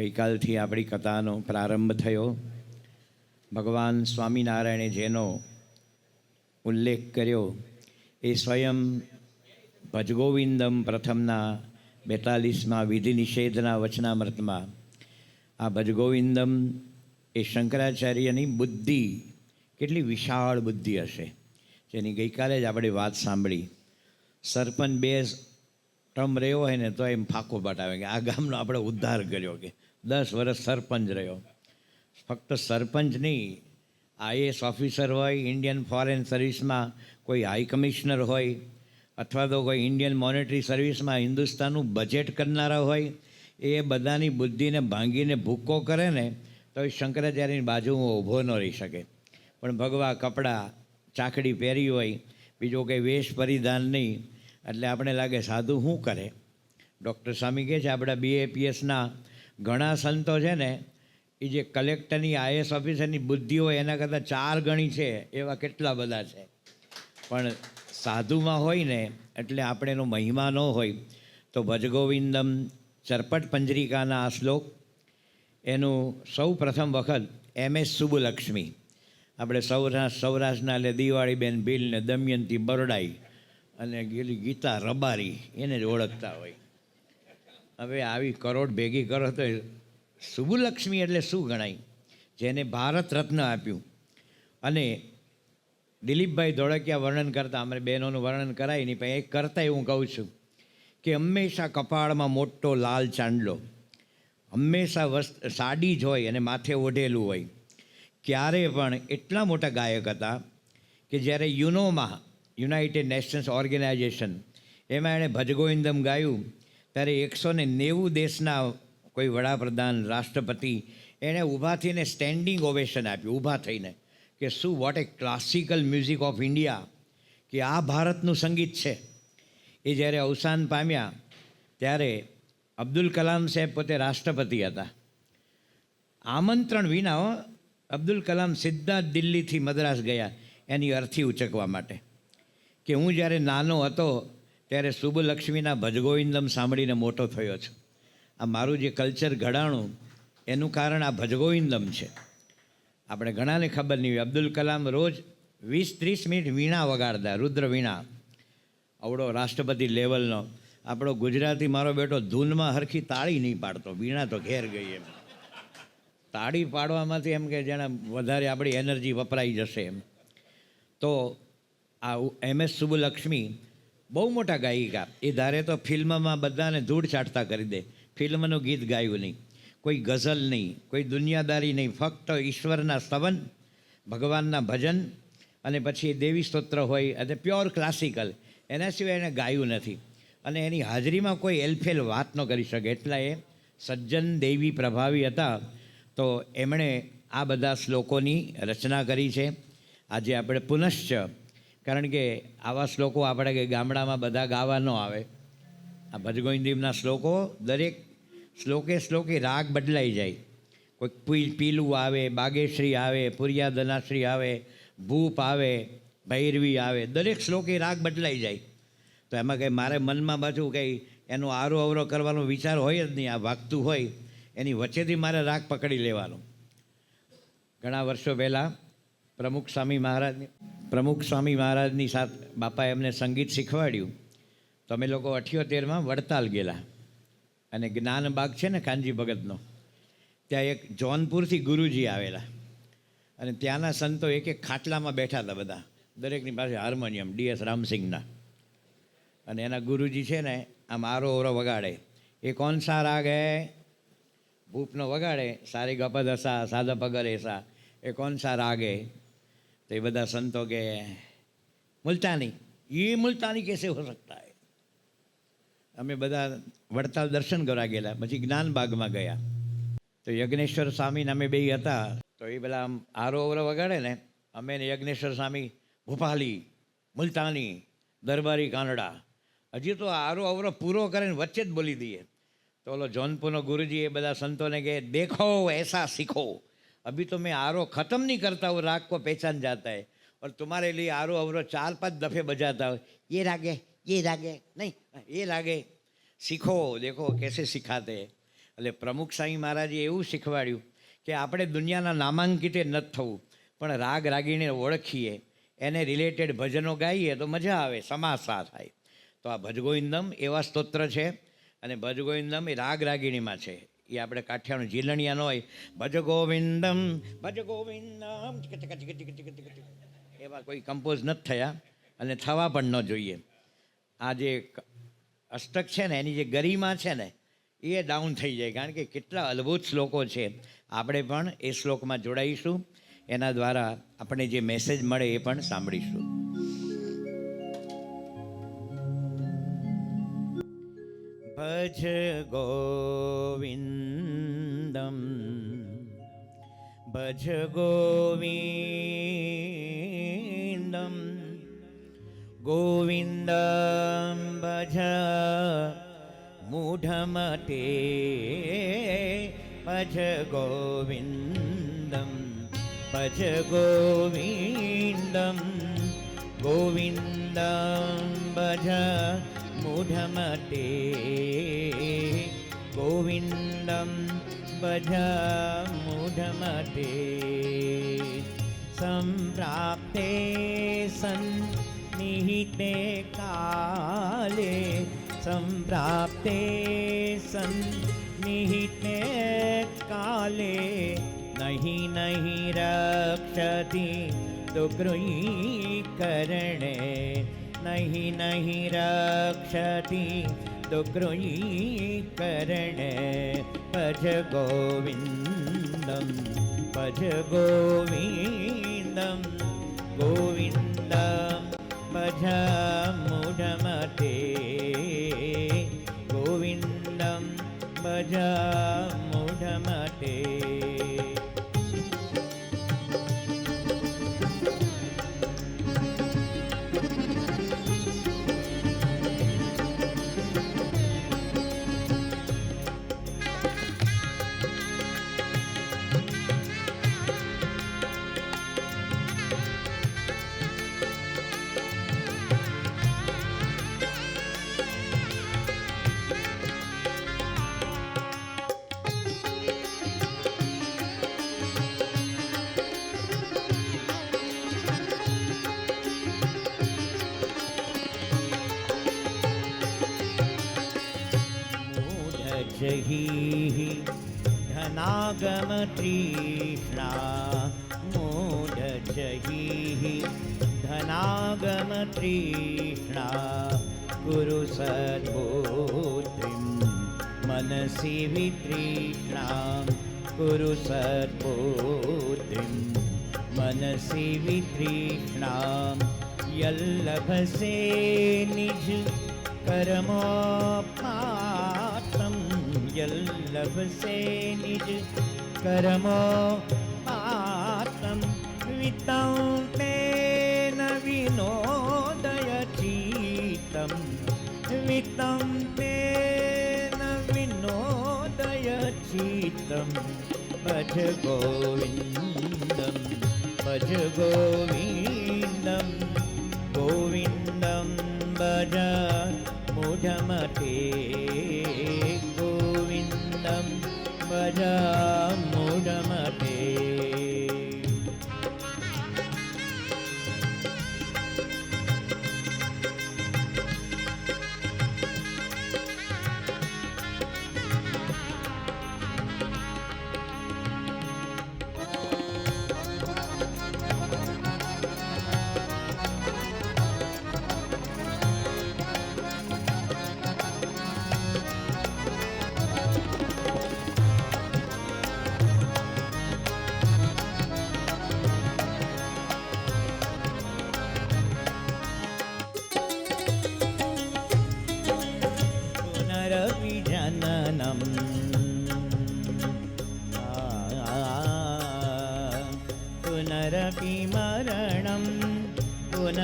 ગઈકાલથી આપણી કથાનો પ્રારંભ થયો. ભગવાન સ્વામિનારાયણે જેનો ઉલ્લેખ કર્યો એ સ્વયં ભજગોવિંદમ પ્રથમના બેતાલીસમાં વિધિ નિષેધના વચનામૃતમાં. આ ભજગોવિંદમ એ શંકરાચાર્યની બુદ્ધિ, કેટલી વિશાળ બુદ્ધિ હશે. જેની ગઈકાલે જ આપણે વાત સાંભળી. સરપંચ બે ટર્મ રહ્યો હોય ને તો એમ ફાંકો બટાવે કે આ ગામનો આપણે ઉદ્ધાર કર્યો કે દસ વર્ષ સરપંચ રહ્યો. ફક્ત સરપંચ નહીં આઈએસ ઓફિસર હોય, ઇન્ડિયન ફોરેન સર્વિસમાં કોઈ હાઈ કમિશનર હોય, અથવા તો કોઈ ઇન્ડિયન મોનેટરી સર્વિસમાં હિન્દુસ્તાનનું બજેટ કરનારા હોય, એ બધાની બુદ્ધિને ભાંગીને ભૂક્કો કરે ને, તો એ શંકરાચાર્યની બાજુમાં ઊભો ન રહી શકે. પણ ભગવા કપડાં, ચાકડી પહેરી હોય, બીજો કંઈ વેશ પરિધાન નહીં એટલે આપણે લાગે, સાધુ શું કરે? ડૉક્ટર સ્વામી કહે છે, આપણા બીએપીએસના ઘણા સંતો છે ને એ જે કલેક્ટરની આઈએસ ઓફિસરની બુદ્ધિ હોય, એના કરતાં ચાર ગણી છે, એવા કેટલા બધા છે? પણ સાધુમાં હોય ને, એટલે આપણે એનો મહિમા ન હોય, તો ભજગોવિંદમ ચરપટ પંજરિકાના આ શ્લોક. એનું સૌ પ્રથમ વખત એમ એસ સુબુલક્ષ્મી આપણે સૌરાષ્ટ્ર સૌરાષ્ટ્રના એટલે દિવાળીબેન ભીલ ને દમયંતી બરડાઈ. અને ગેલી ગીતા રબારી, એને જ ઓળખતા હોય. હવે આવી કરોડ ભેગી કરો તો સુબુલક્ષ્મી એટલે શું ગણાય? જેને ભારત રત્ન આપ્યું. અને દિલીપભાઈ ધોળકિયા વર્ણન કરતા, અમારે બહેનોનું વર્ણન કરાય નહીં પણ એ કરતાંય હું કહું છું કે હંમેશા કપાળમાં મોટો લાલ ચાંદલો. હંમેશા વસ્ત, સાડી જ હોય અને માથે ઓઢેલું હોય. ક્યારે પણ એટલા મોટા ગાયક હતા કે જ્યારે યુનોમાં યુનાઇટેડ નેશન્સ ઓર્ગેનાઇઝેશન એમાં એણે ભજગોવિંદમ ગાયું. ત્યારે એકસો ને નેવું દેશના કોઈ વડાપ્રધાન, રાષ્ટ્રપતિ એણે ઊભા થઈને સ્ટેન્ડિંગ ઓવેશન આપ્યું, ઊભા થઈને કે શું what a classical music of India કે આ ભારતનું સંગીત છે. એ જ્યારે અવસાન પામ્યા, ત્યારે અબ્દુલ કલામ સાહેબ પોતે રાષ્ટ્રપતિ હતા. આમંત્રણ વિના અબ્દુલ કલામ સીધા દિલ્હીથી મદ્રાસ ગયા, એની અર્થી ઉચકવા માટે. કે હું જ્યારે નાનો હતો, ત્યારે શુભલક્ષ્મીના ભજગોવિંદમ સાંભળીને મોટો થયો છું. આ મારું જે કલ્ચર ઘડાણું, એનું કારણ આ ભજગોવિંદમ છે. આપણે ઘણાને ખબર નહીં હોય. અબ્દુલ કલામ રોજ વીસ ત્રીસ મિનિટ વીણા વગાડતા, રુદ્ર વીણા. આવડો રાષ્ટ્રપતિ લેવલનો. આપણો ગુજરાતી મારો બેટો ધૂનમાં હરખી તાળી નહીં પાડતો. વીણા તો ઘેર ગઈ એમ. તાળી પાડવામાંથી એમ કે જેને વધારે આપણી એનર્જી વપરાઈ જશે એમ. તો આ એમ એસ સુબુલક્ષ્મી બહુ મોટા ગાયિકા. એ ધારે તો ફિલ્મમાં બધાને ધૂળ ચાટતા કરી દે. ફિલ્મનું ગીત ગાયું નહીં. કોઈ ગઝલ નહીં. કોઈ દુનિયાદારી નહીં. ફક્ત ઈશ્વરના સ્તવન, ભગવાનના ભજન અને પછી દેવી સ્તોત્ર હોય અને પ્યોર ક્લાસિકલ. એના સિવાય એણે ગાયું નથી. અને એની હાજરીમાં કોઈ એલફેલ વાત ન કરી શકે. એટલા એ સજ્જન દેવી પ્રભાવી હતા. તો એમણે આ બધા શ્લોકોની રચના કરી છે. આજે આપણે પુનશ્ચ કારણ કે આવા શ્લોકો આપણે કે ગામડામાં બધા ગાવા ન આવે. આ ભજગોવિંદીમના શ્લોકો દરેક શ્લોકે શ્લોકે રાગ બદલાઈ જાય. કોઈક પીલું આવે, બાગેશ્રી આવે પુરિયાદનાશ્રી આવે, ભૂપ આવે, ભૈરવી આવે, દરેક શ્લોકે રાગ બદલાઈ જાય. તો એમાં કંઈ મારે મનમાં પાછું કંઈ એનો આરો અવરો કરવાનો વિચાર હોય જ નહીં, આ વાગતું હોય, એની વચ્ચેથી મારે રાગ પકડી લેવાનો. ઘણા વર્ષો પહેલાં પ્રમુખ સ્વામી મહારાજની પ્રમુખ સ્વામી મહારાજની સાથે બાપાએ એમને સંગીત શીખવાડ્યું. તો અમે લોકો અઠ્યોતેરમાં વડતાલ ગયેલા. અને જ્ઞાનબાગ છે ને કાનજી ભગતનો, ત્યાં એક જોનપુરથી ગુરુજી આવેલા. અને ત્યાંના સંતો એક એક ખાટલામાં બેઠા હતા બધા, દરેકની પાસે હાર્મોનિયમ ડીએસ રામસિંહના. અને એના ગુરુજી છે ને, આમ આરો ઓરો વગાડે. એ કોણ સા રાગ હે? ભૂપનો વગાડે. સારી ગપદ હસા સાદા પગર એસા એ કોણ સા રાગ હે? તો એ બધા સંતો કે, મુલતાની એ મુલતાની કેસે હો સકતા હે? અમે બધા વડતાલ દર્શન કરવા ગયેલા, પછી જ્ઞાનબાગમાં ગયા. તો યજ્ઞેશ્વર સ્વામીને અમે બે હતા, તો એ પેલા આમ આરો ઓરો વગાડે ને, અમે યજ્ઞેશ્વર સ્વામી, ભૂપાલી, મુલતાની, દરબારી કાનડા. હજી તો આરો અવરો પૂરો કરીને વચ્ચે જ બોલી દઈએ. તો ઓલો જૌનપુરનો ગુરુજી એ બધા સંતોને કહે દેખો, એસા सीखो अभी तो मैं आरो खत्म नहीं करता हूँ राग को पहचान जाता है और तुम्हारे लिए आरो अवरो चार पांच दफे बजाता हूँ ये रागे ये रागे नहीं ये रागे सीखो देखो कैसे सिखाते हैं એટલે પ્રમુખ સાંઈ મહારાજે એવું શીખવાડ્યું કે આપણે દુનિયાના નામાંકિતે નથી થવું પણ રાગ રાગીને ઓળખીએ એને રિલેટેડ ભજનો ગાઈએ તો મજા આવે સમાસા થાય તો આ ભજગોવિંદમ એવા સ્તોત્ર છે અને ભજગોવિંદમ એ રાગ રાગીણીમાં છે એ આપણે કાઠિયાનું જીલણિયાનો હોય. ભજ ગોવિંદમ ભજ ગોવિંદમ. એવા કોઈ કમ્પોઝ નથી થયા અને થવા પણ ન જોઈએ. આ જે અષ્ટક છે ને, એની જે ગરિમા છે ને, એ ડાઉન થઈ જાય. કારણ કે કેટલા અદ્ભુત શ્લોકો છે. આપણે પણ એ શ્લોકમાં જોડાઈશું. એના દ્વારા આપણે જે મેસેજ મળે એ પણ સાંભળીશું. ભજ ગોવિંદમ ભજ ગોવિંદમ ગોવિંદમ ભજ મૂઢમતે ભજ ગોવિંદમ ભજ ગોવિંદમ ગોવિંદમ ભજ મૂઢમતે ગોવિંદમ બધા મૂઢમતે સંપ્રાપ્તે સન્નિહિતે કાલે સંપ્રાપ્તે સન્નિહિતે કાલે નહીં નહીં રક્ષતી દુગૃહીકરણે નહીં નહીં રક્ષતિ દુગૃહીકરણે ભજ ગોવિંદમ ભજ ગોવિંદમ ગોવિંદમ ભજ મૂઢમતે ગોવિંદમ मूढजहीः धनागमतृष्णा मूढजहीः धनागमतृष्णा कुरु सद्बोधिं मनसि वितृष्णां कुरु सद्बोधिं मनसि वितृष्णां यल्लभसे निज कर्मोपातं યલ્લભ સે નિજ કરમો આતમ વિતં તેન વિનોદય ચીતમ વિતં તેન વિનોદય ચીતમ ભજ ગોવિંદમ ભજ ગોવિંદમ ગોવિંદમ ભજ મૂઢમતે भज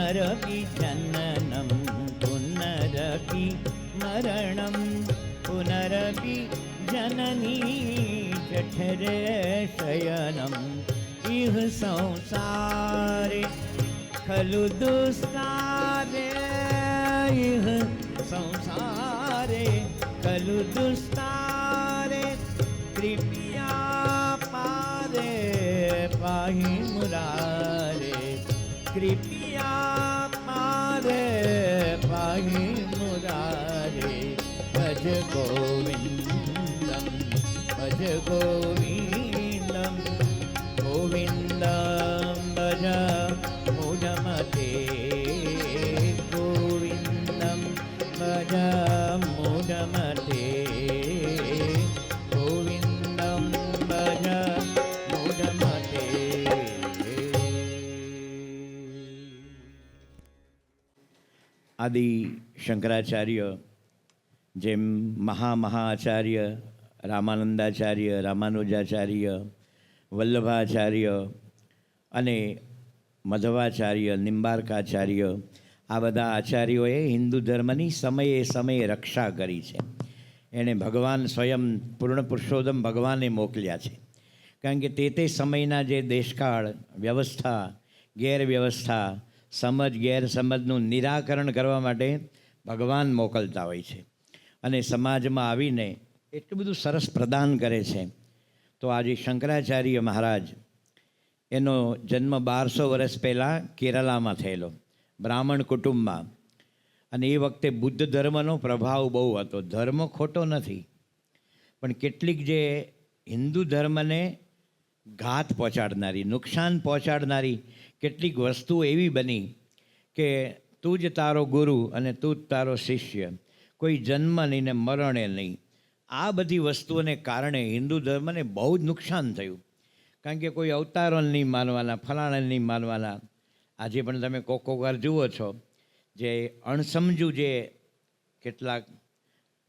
पुनरपि जननं पुनरपि मरणं पुनरपि जननी जठरे शयनम् इह संसारे खलु दुस्तारे આદિ શંકરાચાર્ય, જેમ મહામહાઆચાર્ય રામાનંદાચાર્ય, રામાનુજાચાર્ય, વલ્લભાચાર્ય અને મધવાચાર્ય, નિંબાર્કાચાર્ય, આ બધા આચાર્યોએ હિન્દુ ધર્મની સમયે સમયે રક્ષા કરી છે. એણે ભગવાન સ્વયં પૂર્ણ પુરુષોત્તમ ભગવાને મોકલ્યા છે. કારણ કે તે તે સમયના જે દેશકાળ, વ્યવસ્થા, ગેરવ્યવસ્થા સમજ, ગેરસમજનું નિરાકરણ કરવા માટે ભગવાન મોકલતા હોય છે. અને સમાજમાં આવીને એટલું બધું સરસ પ્રદાન કરે છે. તો આજે શંકરાચાર્ય મહારાજ એનો જન્મ બારસો વર્ષ પહેલાં કેરલામાં થયેલો, બ્રાહ્મણ કુટુંબમાં. અને એ વખતે બુદ્ધ ધર્મનો પ્રભાવ બહુ હતો. ધર્મ ખોટો નથી. પણ કેટલીક જે હિન્દુ ધર્મને ઘાત પહોંચાડનારી, નુકસાન પહોંચાડનારી કેટલીક વસ્તુઓ એવી બની કે તું જ તારો ગુરુ અને તું જ તારો શિષ્ય. કોઈ જન્મ નહીં ને મરણે નહીં. આ બધી વસ્તુઓને કારણે હિન્દુ ધર્મને બહુ જ નુકસાન થયું. કારણ કે કોઈ અવતારોને નહીં માનવાના ફલાણાને નહીં માનવાના. આજે પણ તમે કોક કોક જુઓ છો જે અણસમજુ જે કેટલાક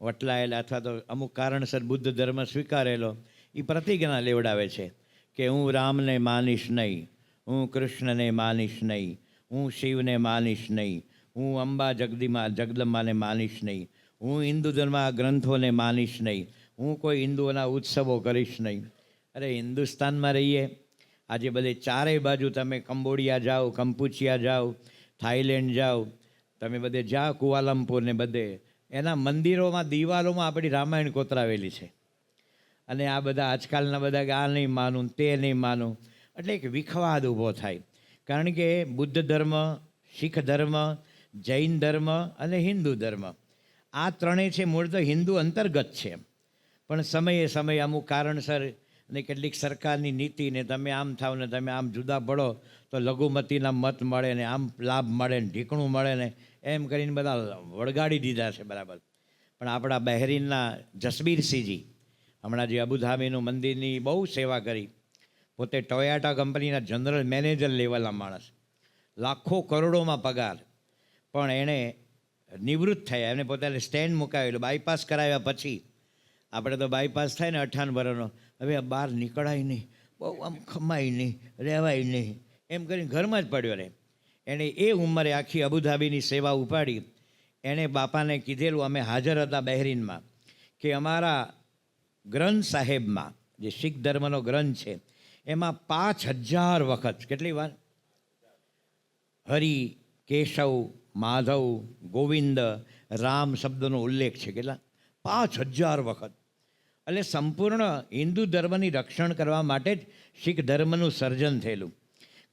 વટલાયેલા અથવા તો અમુક કારણસર બુદ્ધ ધર્મ સ્વીકારેલો એ પ્રતિજ્ઞા લેવડાવે છે કે હું રામને માનીશ નહીં. હું કૃષ્ણને માનીશ નહીં, હું શિવને માનીશ નહીં, હું અંબા જગદીમાં, જગદંબાને માનીશ નહીં, હું હિન્દુ ધર્મ ગ્રંથોને માનીશ નહીં, હું કોઈ હિન્દુઓના ઉત્સવો કરીશ નહીં. અરે, હિન્દુસ્તાનમાં રહીએ. આજે બધે ચારેય બાજુ તમે કંબોડિયા જાઓ, કંપુચિયા જાઓ, થાઈલેન્ડ જાઓ, તમે બધે જાઓ કુઆલમપુર ને બધે. એના મંદિરોમાં, દિવાલોમાં આપણી રામાયણ કોતરાવેલી છે. અને આ બધા આજકાલના બધા આ નહીં માનું, તે નહીં માનું. એટલે એક વિખવાદ ઊભો થાય. કારણ કે બુદ્ધ ધર્મ, શીખ ધર્મ, જૈન ધર્મ અને હિન્દુ ધર્મ, આ ત્રણેય છે મૂળ તો હિન્દુ અંતર્ગત છે. પણ સમયે સમયે અમુક કારણસર અને કેટલીક સરકારની નીતિને તમે આમ થાવ ને તમે આમ જુદા પડો, તો લઘુમતીના મત મળે ને આમ લાભ મળે ને ઢીકણું મળે ને એમ કરીને બધા વળગાડી દીધા છે બરાબર. પણ આપણા બહેરીનના જસબીરસિંહજી, હમણાં જે અબુધાબીનું મંદિરની બહુ સેવા કરી પોતે ટોયાટા કંપનીના જનરલ મેનેજર લેવલના માણસ. લાખો કરોડોમાં પગાર. પણ એણે નિવૃત્ત થયા. એને પોતાને સ્ટેન્ડ મુકાવેલું. બાયપાસ કરાવ્યા પછી આપણે તો બાયપાસ થાય ને અઠાણ વર્ષનો હવે બહાર નીકળાય નહીં. બહુ આમ ખમાય નહીં, રહેવાય નહીં. એમ કરીને ઘરમાં જ પડ્યો રહે. એણે એ ઉંમરે આખી અબુધાબીની સેવા ઉપાડી. એણે બાપાને કીધેલું, અમે હાજર હતા બહેરીનમાં, કે અમારા ગ્રંથ સાહેબમાં, જે શીખ ધર્મનો ગ્રંથ છે એમાં પાંચ હજાર વખત, કેટલી વાર? હરિ, કેશવ, માધવ, ગોવિંદ, રામ શબ્દનો ઉલ્લેખ છે, કેટલા? પાંચ હજાર વખત. એટલે સંપૂર્ણ હિન્દુ ધર્મની રક્ષણ કરવા માટે જ શીખ ધર્મનું સર્જન થયેલું.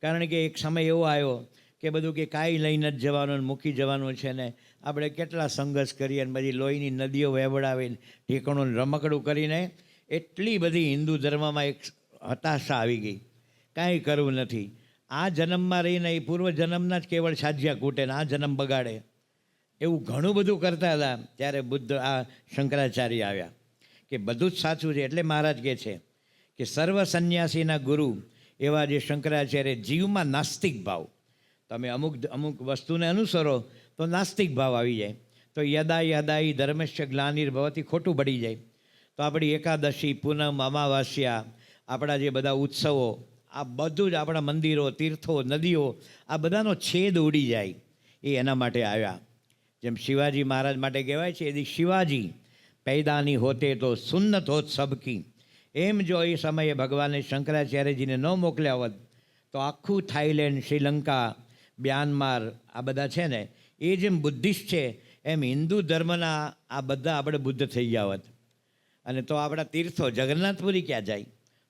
કારણ કે એક સમય એવો આવ્યો કે બધું કે કાંઈ લઈને જ જવાનું મૂકી જવાનું છે ને આપણે કેટલા સંઘર્ષ કરીએ અને બધી લોહીની નદીઓ વહેવડાવીને ઠેકાણું રમકડું કરીને, એટલી બધી હિન્દુ ધર્મમાં એક હતાશા આવી ગઈ. કાંઈ કરવું નથી. આ જન્મમાં રહીને એ પૂર્વ જન્મના જ કેવળ સાજ્યા કૂટે ને આ જન્મ બગાડે. એવું ઘણું બધું કરતા હતા ત્યારે બુદ્ધ આ શંકરાચાર્ય આવ્યા કે બધું જ સાચું છે એટલે મહારાજ કહે છે કે સર્વ સંન્યાસીના ગુરુ એવા જે શંકરાચાર્ય જીવમાં નાસ્તિક ભાવ. તમે અમુક અમુક વસ્તુને અનુસરો તો નાસ્તિક ભાવ આવી જાય. તો યદા યદાઈ ધર્મસ્ય ગ્લાનિર્ભવતી ખોટું પડી જાય. તો આપણી એકાદશી પૂનમ, અમાવાસ્યા આપણા જે બધા ઉત્સવો, આ બધું જ આપણા મંદિરો, તીર્થો, નદીઓ, આ બધાનો છેદ ઉડી જાય એ એના માટે આવ્યા. જેમ શિવાજી મહારાજ માટે કહેવાય છે એથી શિવાજી પૈદાની હોતે તો સુન્નત હોત સબકી એમ જો એ સમયે ભગવાને શંકરાચાર્યજીને ન મોકલ્યા હોત, તો આખું થાઈલેન્ડ, શ્રીલંકા, મ્યાનમાર, આ બધા છે ને, એ જેમ બુદ્ધિસ્ટ છે, એમ હિન્દુ ધર્મના આ બધા આપણે બુદ્ધ થઈ ગયા હોત. અને તો આપણા તીર્થો જગન્નાથપુરી ક્યાં જાય?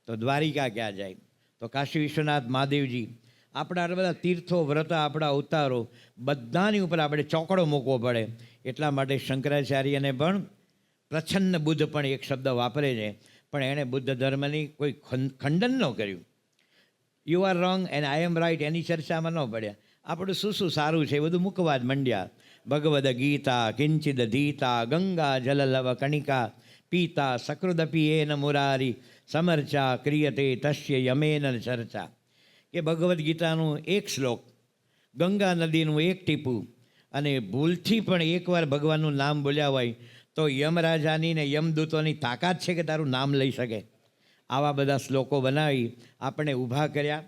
તો દ્વારિકા ક્યાં જાય? તો કાશી વિશ્વનાથ મહાદેવજી, આપણા બધા તીર્થો, વ્રત, આપણા અવતારો, બધાની ઉપર આપણે ચોકડો મૂકવો પડે. એટલા માટે શંકરાચાર્યને પણ પ્રછન્ન બુદ્ધ પણ એક શબ્દ વાપરે છે. પણ એણે બુદ્ધ ધર્મની કોઈ ખંડન ન કર્યું. You are wrong and I am right એની ચર્ચામાં ન પડ્યા. આપણું શું શું સારું છે એ બધું મૂકવા જ મંડ્યા. ભગવદ ગીતા કિંચિદ ધીતા, ગંગા જલલવ કણિકા, પીતા સકૃદપી એન મુરારી. સમર્ચા ક્રિયતે તસ્ય યમેન ચર્ચા. કે ભગવદ્ ગીતાનું એક શ્લોક, ગંગા નદીનું એક ટીપું અને ભૂલથી પણ એકવાર ભગવાનનું નામ બોલ્યા હોય તો યમરાજાની ને યમદૂતોની તાકાત છે કે તારું નામ લઈ શકે. આવા બધા શ્લોકો બનાવી આપણે ઊભા કર્યા.